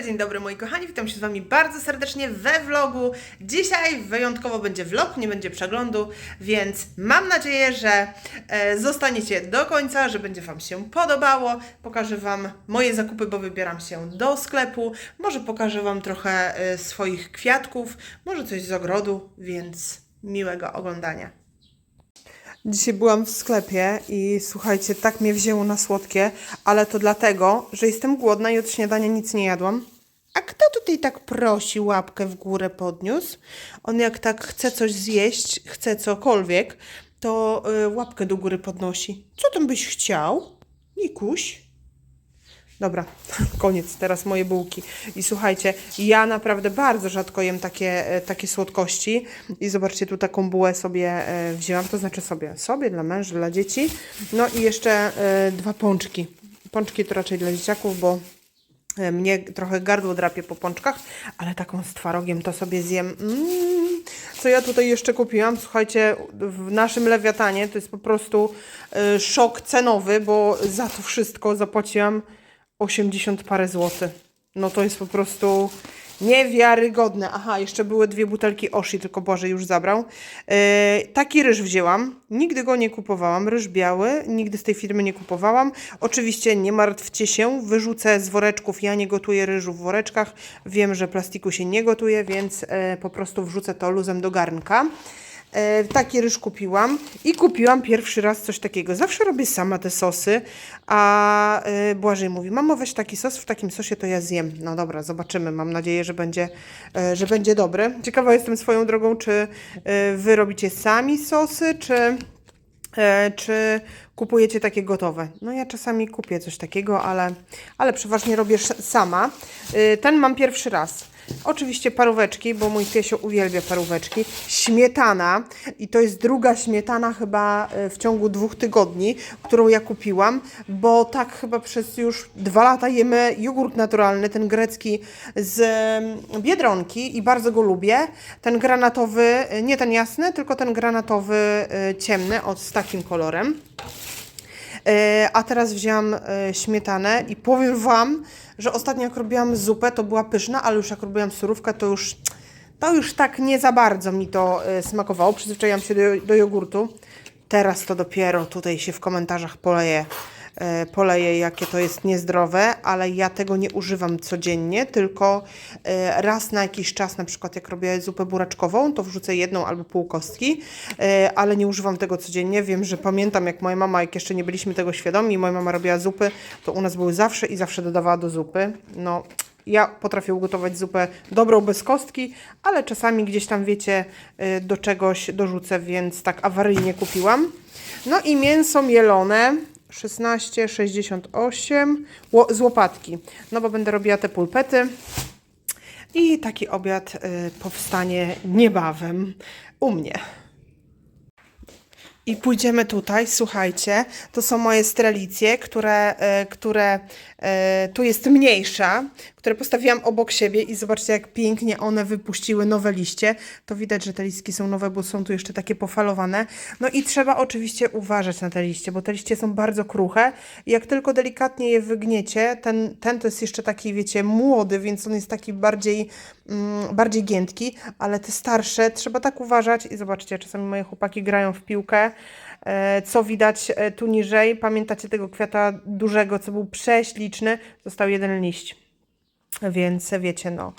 dzień dobry moi kochani, witam się z Wami bardzo serdecznie we vlogu. Dzisiaj wyjątkowo będzie vlog, nie będzie przeglądu, więc mam nadzieję, że e, zostaniecie do końca, że będzie Wam się podobało. Pokażę Wam moje zakupy, bo wybieram się do sklepu. Może pokażę Wam trochę e, swoich kwiatków, może coś z ogrodu, więc miłego oglądania. Dzisiaj byłam w sklepie i słuchajcie, tak mnie wzięło na słodkie, ale to dlatego, że jestem głodna i od śniadania nic nie jadłam. A kto tutaj tak prosi łapkę w górę podniósł? On jak tak chce coś zjeść, chce cokolwiek, to y, łapkę do góry podnosi. Co tam byś chciał? Nikuś? Dobra, koniec, teraz moje bułki. I słuchajcie, ja naprawdę bardzo rzadko jem takie, e, takie słodkości. I zobaczcie, tu taką bułę sobie e, wzięłam, to znaczy sobie, sobie, dla męża, dla dzieci. No i jeszcze e, dwa pączki. Pączki to raczej dla dzieciaków, bo mnie trochę gardło drapie po pączkach, ale taką z twarogiem to sobie zjem. Mm. Co ja tutaj jeszcze kupiłam? Słuchajcie, w naszym lewiatanie to jest po prostu szok cenowy, bo za to wszystko zapłaciłam 80 parę złotych. No to jest po prostu niewiarygodne. Aha, jeszcze były dwie butelki Oshi, tylko Boże już zabrał. Yy, taki ryż wzięłam. Nigdy go nie kupowałam. Ryż biały. Nigdy z tej firmy nie kupowałam. Oczywiście nie martwcie się. Wyrzucę z woreczków. Ja nie gotuję ryżu w woreczkach. Wiem, że plastiku się nie gotuje, więc yy, po prostu wrzucę to luzem do garnka. E, taki ryż kupiłam i kupiłam pierwszy raz coś takiego. Zawsze robię sama te sosy, a e, Błażej mówi, mamo weź taki sos, w takim sosie to ja zjem. No dobra, zobaczymy, mam nadzieję, że będzie, e, że będzie dobry. Ciekawa jestem swoją drogą, czy e, wy robicie sami sosy, czy... E, czy kupujecie takie gotowe? No ja czasami kupię coś takiego, ale, ale przeważnie robię sama. E, Ten mam pierwszy raz. Oczywiście paróweczki, bo mój piesio uwielbia paróweczki. Śmietana i to jest druga śmietana chyba e, w ciągu dwóch tygodni, którą ja kupiłam, bo tak chyba przez już dwa lata jemy jogurt naturalny, ten grecki z em, Biedronki i bardzo go lubię. Ten granatowy, e, nie ten jasny, tylko ten granatowy e, ciemny, od z takim kolorem. E, A teraz wzięłam e, śmietanę i powiem Wam, że ostatnio jak robiłam zupę, to była pyszna, ale już jak robiłam surówkę, to już, to już tak nie za bardzo mi to e, smakowało. Przyzwyczaiłam się do, do jogurtu. Teraz to dopiero tutaj się w komentarzach poleje, e, poleje, jakie to jest niezdrowe, ale ja tego nie używam codziennie, tylko e, raz na jakiś czas, na przykład jak robię zupę buraczkową, to wrzucę jedną albo pół kostki, e, ale nie używam tego codziennie. Wiem, że pamiętam jak moja mama, jak jeszcze nie byliśmy tego świadomi, moja mama robiła zupy, to u nas były zawsze i zawsze dodawała do zupy. No, ja potrafię ugotować zupę dobrą bez kostki, ale czasami gdzieś tam, wiecie, do czegoś dorzucę, więc tak awaryjnie kupiłam. No i mięso mielone 16,68 ło- z łopatki. No bo będę robiła te pulpety. I taki obiad y, powstanie niebawem u mnie. I pójdziemy tutaj, słuchajcie, to są moje strelicje, które, e, które tu jest mniejsza, które postawiłam obok siebie i zobaczcie jak pięknie one wypuściły nowe liście. To widać, że te listki są nowe, bo są tu jeszcze takie pofalowane. No i trzeba oczywiście uważać na te liście, bo te liście są bardzo kruche jak tylko delikatnie je wygniecie, ten, ten to jest jeszcze taki, wiecie, młody, więc on jest taki bardziej, mm, bardziej giętki, ale te starsze trzeba tak uważać i zobaczcie, czasami moje chłopaki grają w piłkę, E, co widać e, tu niżej. Pamiętacie tego kwiata dużego, co był prześliczny? Został jeden liść. Więc wiecie, no,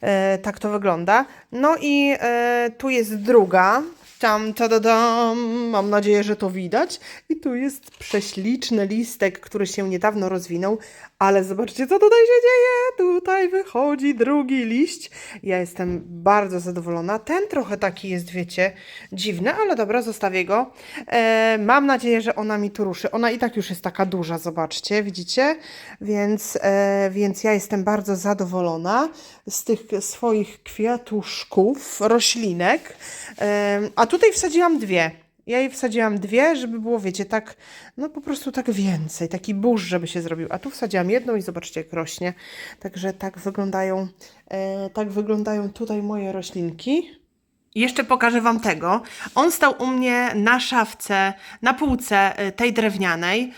e, tak to wygląda. No i e, tu jest druga. Tam, tadadam, mam nadzieję, że to widać. I tu jest prześliczny listek, który się niedawno rozwinął, ale zobaczcie, co tutaj się dzieje. Tutaj wychodzi drugi liść. Ja jestem bardzo zadowolona. Ten trochę taki jest, wiecie, dziwny, ale dobra, zostawię go. E, mam nadzieję, że ona mi tu ruszy. Ona i tak już jest taka duża, zobaczcie, widzicie? Więc, e, więc ja jestem bardzo zadowolona z tych swoich kwiatuszków, roślinek. E, a tutaj wsadziłam dwie. Ja jej wsadziłam dwie, żeby było, wiecie, tak, no po prostu tak więcej, taki burz, żeby się zrobił. A tu wsadziłam jedną i zobaczcie, jak rośnie. Także tak wyglądają, e, tak wyglądają tutaj moje roślinki. Jeszcze pokażę Wam tego. On stał u mnie na szafce, na półce y, tej drewnianej,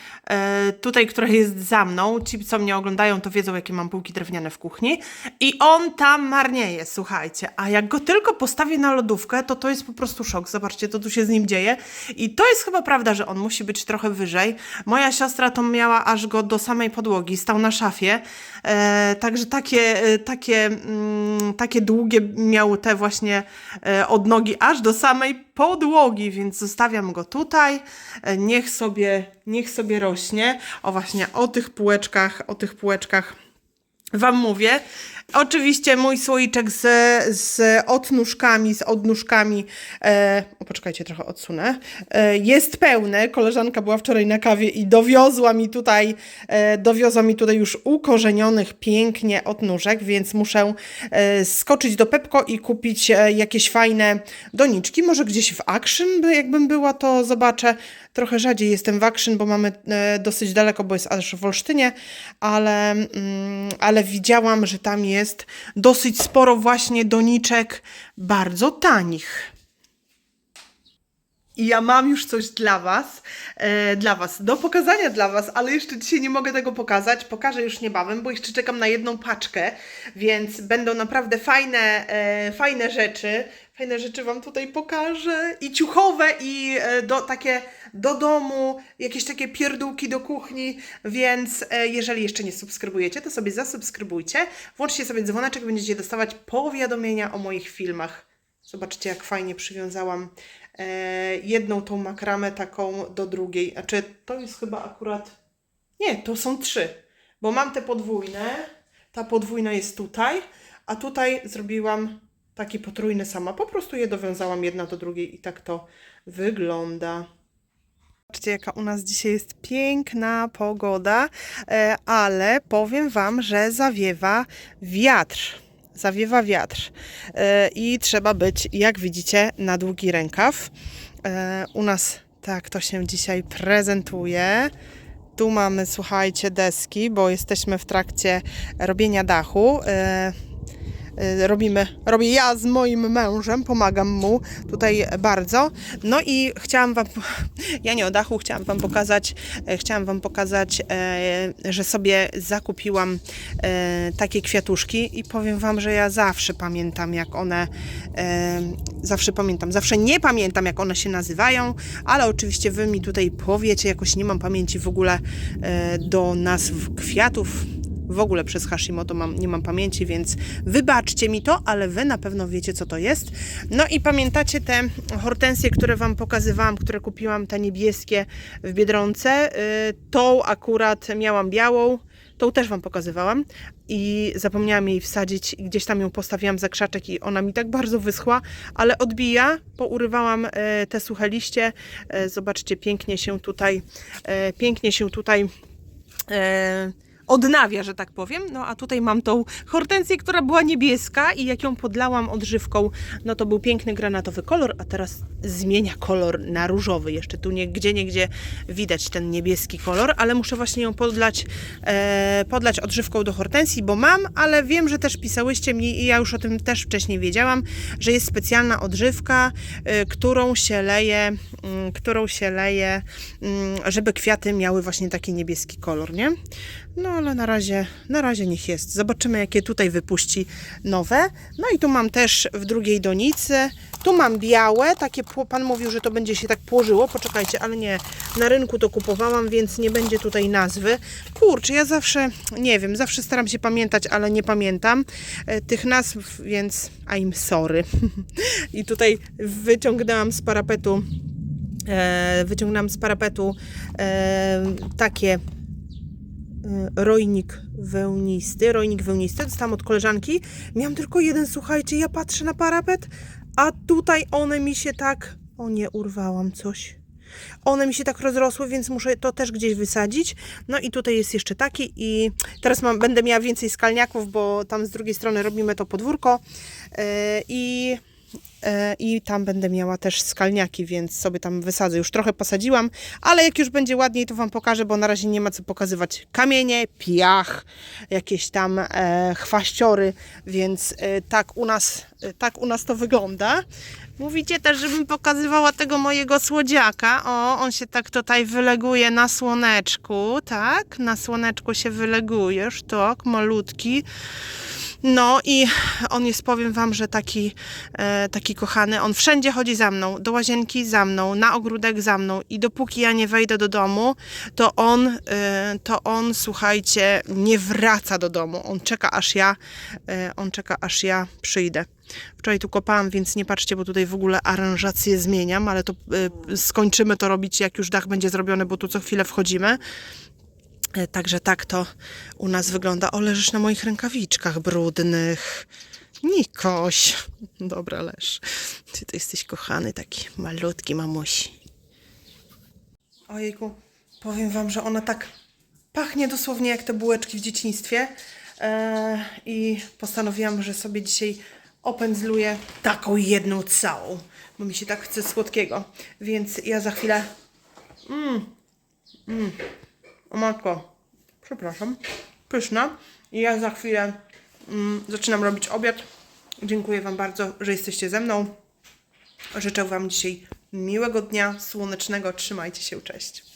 y, tutaj, która jest za mną. Ci, co mnie oglądają, to wiedzą, jakie mam półki drewniane w kuchni. I on tam marnieje, słuchajcie. A jak go tylko postawię na lodówkę, to to jest po prostu szok. Zobaczcie, co tu się z nim dzieje. I to jest chyba prawda, że on musi być trochę wyżej. Moja siostra to miała aż go do samej podłogi, stał na szafie. E, także takie, e, takie, mm, takie długie miał te właśnie e, od nogi aż do samej podłogi, więc zostawiam go tutaj. E, niech sobie, niech sobie rośnie. O właśnie, o tych półeczkach, o tych półeczkach Wam mówię. Oczywiście mój słoiczek z, z odnóżkami, z odnóżkami, e, o poczekajcie, trochę odsunę, e, jest pełny. Koleżanka była wczoraj na kawie i dowiozła mi tutaj, e, dowiozła mi tutaj już ukorzenionych pięknie odnóżek, więc muszę e, skoczyć do Pepko i kupić e, jakieś fajne doniczki. Może gdzieś w Action, by- jakbym była, to zobaczę. Trochę rzadziej jestem w Action, bo mamy e, dosyć daleko, bo jest aż w Olsztynie, ale, mm, ale widziałam, że tam jest dosyć sporo właśnie doniczek bardzo tanich. I ja mam już coś dla Was, e, dla Was, do pokazania dla Was, ale jeszcze dzisiaj nie mogę tego pokazać. Pokażę już niebawem, bo jeszcze czekam na jedną paczkę, więc będą naprawdę fajne, e, fajne rzeczy. Fajne rzeczy Wam tutaj pokażę. I ciuchowe, i e, do, takie do domu, jakieś takie pierdółki do kuchni, więc e, jeżeli jeszcze nie subskrybujecie, to sobie zasubskrybujcie. Włączcie sobie dzwoneczek, będziecie dostawać powiadomienia o moich filmach. Zobaczcie, jak fajnie przywiązałam e, jedną tą makramę taką do drugiej. Znaczy, to jest chyba akurat. Nie, to są trzy, bo mam te podwójne. Ta podwójna jest tutaj, a tutaj zrobiłam taki potrójny sama. Po prostu je dowiązałam jedna do drugiej i tak to wygląda. Zobaczcie, jaka u nas dzisiaj jest piękna pogoda, e, ale powiem Wam, że zawiewa wiatr. Zawiewa wiatr e, i trzeba być, jak widzicie, na długi rękaw. E, U nas tak to się dzisiaj prezentuje. Tu mamy, słuchajcie, deski, bo jesteśmy w trakcie robienia dachu. Y, robimy, robię ja z moim mężem, pomagam mu tutaj bardzo. No i chciałam wam, ja nie o dachu, chciałam wam pokazać, e, chciałam wam pokazać, e, że sobie zakupiłam takie kwiatuszki i powiem wam, że ja zawsze pamiętam jak one, zawsze pamiętam, zawsze nie pamiętam jak one się nazywają, ale oczywiście wy mi tutaj powiecie, jakoś nie mam pamięci w ogóle do nazw kwiatów, w ogóle przez Hashimoto mam, nie mam pamięci, więc wybaczcie mi to, ale wy na pewno wiecie, co to jest. No i pamiętacie te hortensje, które wam pokazywałam, które kupiłam, te niebieskie w Biedronce? Y, tą akurat miałam białą, tą też wam pokazywałam i zapomniałam jej wsadzić i gdzieś tam ją postawiłam za krzaczek i ona mi tak bardzo wyschła, ale odbija, pourywałam e, te suche liście, E, zobaczcie, pięknie się tutaj, pięknie się tutaj odnawia, że tak powiem. No a tutaj mam tą hortensję, która była niebieska i jak ją podlałam odżywką, no to był piękny granatowy kolor, a teraz zmienia kolor na różowy. Jeszcze tu nie, gdzie niegdzie widać ten niebieski kolor, ale muszę właśnie ją podlać, e, podlać odżywką do hortensji, bo mam, ale wiem, że też pisałyście mi i ja już o tym też wcześniej wiedziałam, że jest specjalna odżywka, e, którą się leje, mm, którą się leje, mm, żeby kwiaty miały właśnie taki niebieski kolor, nie? No ale na razie, na razie niech jest. Zobaczymy, jakie tutaj wypuści nowe. No i tu mam też w drugiej donicy. Tu mam białe, takie pan mówił, że to będzie się tak położyło. Poczekajcie, ale nie, na rynku to kupowałam, więc nie będzie tutaj nazwy. Kurczę, ja zawsze, nie wiem, zawsze staram się pamiętać, ale nie pamiętam e, tych nazw, więc I'm sorry. I tutaj wyciągnęłam z parapetu e, wyciągnęłam z parapetu e, takie rojnik wełnisty, rojnik wełnisty, dostałam od koleżanki. Miałam tylko jeden, słuchajcie, ja patrzę na parapet, a tutaj one mi się tak, o nie, urwałam coś. One mi się tak rozrosły, więc muszę to też gdzieś wysadzić. No i tutaj jest jeszcze taki i teraz mam, będę miała więcej skalniaków, bo tam z drugiej strony robimy to podwórko. E, I e, i tam będę miała też skalniaki, więc sobie tam wysadzę. Już trochę posadziłam, ale jak już będzie ładniej, to Wam pokażę, bo na razie nie ma co pokazywać. Kamienie, piach, jakieś tam e, chwaściory, więc e, tak, u nas, e, tak u nas to wygląda. Mówicie też, żebym pokazywała tego mojego słodziaka. O, on się tak tutaj wyleguje na słoneczku, tak? Na słoneczku się wylegujesz, tak, malutki. No i on jest, powiem Wam, że taki, e, taki kochany. On wszędzie chodzi za mną, do łazienki za mną, na ogródek za mną i dopóki ja nie wejdę do domu, to on, e, to on, słuchajcie, nie wraca do domu. On czeka aż ja, e, on czeka aż ja przyjdę. Wczoraj tu kopałam, więc nie patrzcie, bo tutaj w ogóle aranżację zmieniam, ale to e, skończymy to robić, jak już dach będzie zrobiony, bo tu co chwilę wchodzimy. E, Także tak to u nas wygląda. O, leżysz na moich rękawiczkach brudnych. Nikoś. Dobra, leż. Ty to jesteś kochany, taki malutki mamusi. Ojejku, powiem wam, że ona tak pachnie dosłownie jak te bułeczki w dzieciństwie. E, I postanowiłam, że sobie dzisiaj opędzluję taką jedną całą, bo mi się tak chce słodkiego. Więc ja za chwilę o matko, przepraszam, pyszna. I ja za chwilę mm, zaczynam robić obiad. Dziękuję Wam bardzo, że jesteście ze mną. Życzę Wam dzisiaj miłego dnia, słonecznego. Trzymajcie się, cześć.